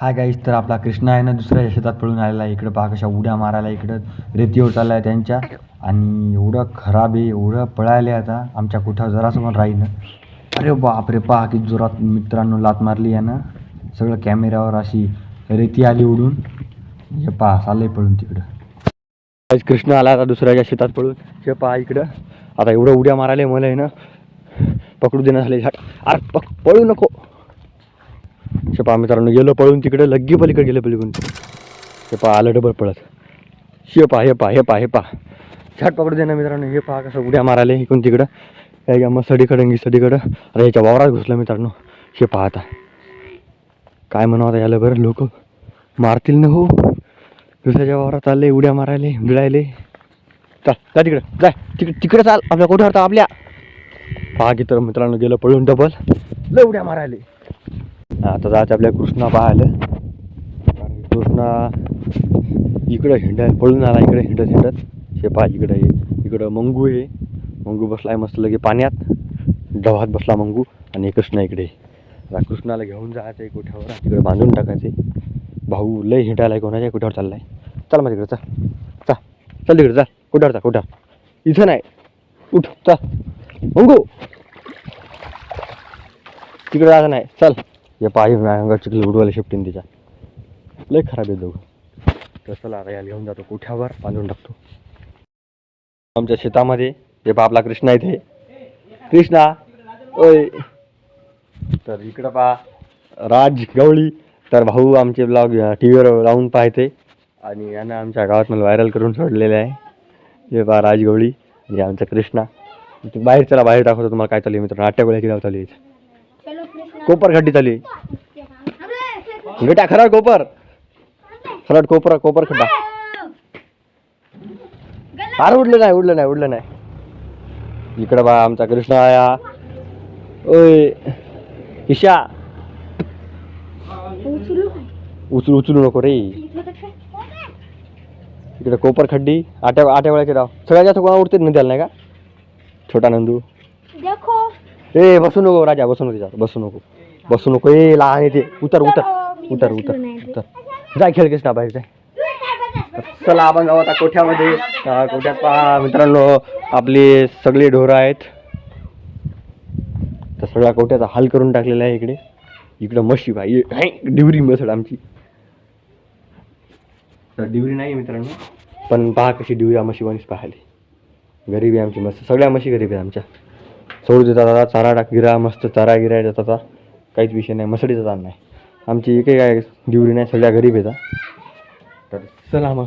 Hi guys तर आपला कृष्णा आहे ना दुसऱ्या शेतात पळून आलेला आहे. इकडं पहा कशा उड्या मारायला इकडं. रेतीवर चालला आहे त्यांच्या. आणि एवढं खराब आहे एवढं पळायले आता. आमच्या कुठं जरासं पण ना. अरे बापरे पहा की जोरात मित्रांनो लात मारली आहे ना सगळं कॅमेऱ्यावर अशी रेती आली उडून. हे पहा चाललंय पळून तिकडं. आज कृष्ण आला आता दुसऱ्याच्या शेतात पळून. हे पहा इकडं. आता एवढं उड्या मारायला मला आहे ना पकडू देणं झाले झाड. अरे पक पळू नको. हे पहा मित्रांनो गेलो पळून तिकडे लग्गी पलीकडे गेलं पलीकडून. हे पहा आलं डबल पळत. हे पहा हे पहा हे पहा हे पहा. छाट पकडू दे ना मित्रांनो हे पहा कसं उड्या मारायला इकडून तिकडं. या मग सडीकडं गी सडीकडं. अरे ह्याच्या वावरात घुसलं मित्रांनो. हे पहा आता. काय म्हणावं आता याला बरं लोक. मारतील ना हो. दुसऱ्याच्या वावरात आले उड्या मारायले भिळायले चाल जा तिकडं जाय तिकडे तिकडे चाल आपल्या कुठं आपल्या. पहा की तर मित्रांनो गेलं पळून डबल लय उड्या मारायले. आता जायचं आपल्या कृष्णा पाहायला. कारण कृष्णा इकडं हिंडायला पळून आला इकडे हिंडत हिंडत. हे पहा इकडं आहे इकडं मंगू आहे. मंगू बसला आहे मस्त लगे पाण्यात. डवात बसला मंगू आणि कृष्णा इकडे. आता कृष्णाला घेऊन जायचं आहे कोठ्यावर? तिकडे बांधून टाकायचे भाऊ लय हिंडायला आहे कोणाच्या कुठ्यावर चाललाय? चल मग तिकडे चल. चा चल तिकडे चल. कुठ्यावर चा कुठं इथं नाही. उठ चल. मंगू. तिकडे जायचं नाही. चल. हे पाय अंगावर चिखल उडवायला शिफ्टीन तिच्या लय खराब आहे दोघं। तर चला आता याला घेऊन जातो कुठ्यावर बांधून टाकतो। आमच्या शेतामध्ये हे पहा आपला कृष्णा इथे कृष्णा ओय. तर इकडं पहा राज गवळी. तर भाऊ आमचे ब्लॉग टी व्हीवर लावून पाहते. आणि यानं आमच्या गावात मला व्हायरल करून सोडलेले आहे. हे पहा राज गवळी आणि आमचा कृष्णा. ते बाहेर चला बाहेर दाखवतो तुम्हाला काय चालू आहे मित्र नाट्य गोळ्या चालू आहे कोपर खड्डी चाली बेटा खरा कोपर. खरट कोपर कोपर खड्डा. फार उडलं नाही उडलं नाही उडलं नाही. इकडं बा आमचा कृष्णा आया. ओय ईशा. उचलू उचलू नको रे. इकडे कोपर खड्डी. आट्या आट्या वेळाचे राव. सगळ्यात जास्त कोणा उडते नद्याला नाही का? छोटा नंदू. देखो. ए बसू नको राजा बसू नको त्याच्यावर बसू नको. बसू नको. ए लहान येते उतर उतर उतर उतर उतर. जाय खेळ कृष्णा बाहेर जाय चला आपण जाऊ आता कोठ्यामध्ये? अं, कोठ्यात पहा मित्रांनो आपली सगळी ढोरं आहेत. तर सगळ्या कोठ्याचा हाल करून टाकलेला आहे इकडे. इकडं म्हशी बाई हाय, डिवरी मसड आमची. तर डिवरी नाही मित्रांनो पण पहा कशी डिवरी म्हशी वणीच पाहिली. गरीबी आमची मस्त सगळ्या म्हशी गरीब आहे आमच्या. सोडू देतात आता चारा टाक गिरा मस्त चारा गिरा देतात आता. काहीच विषय नाही मसडीचा ताण नाही. आमची एकही काय डिवरी नाही सगळ्या गरीब येतात तर चला मग.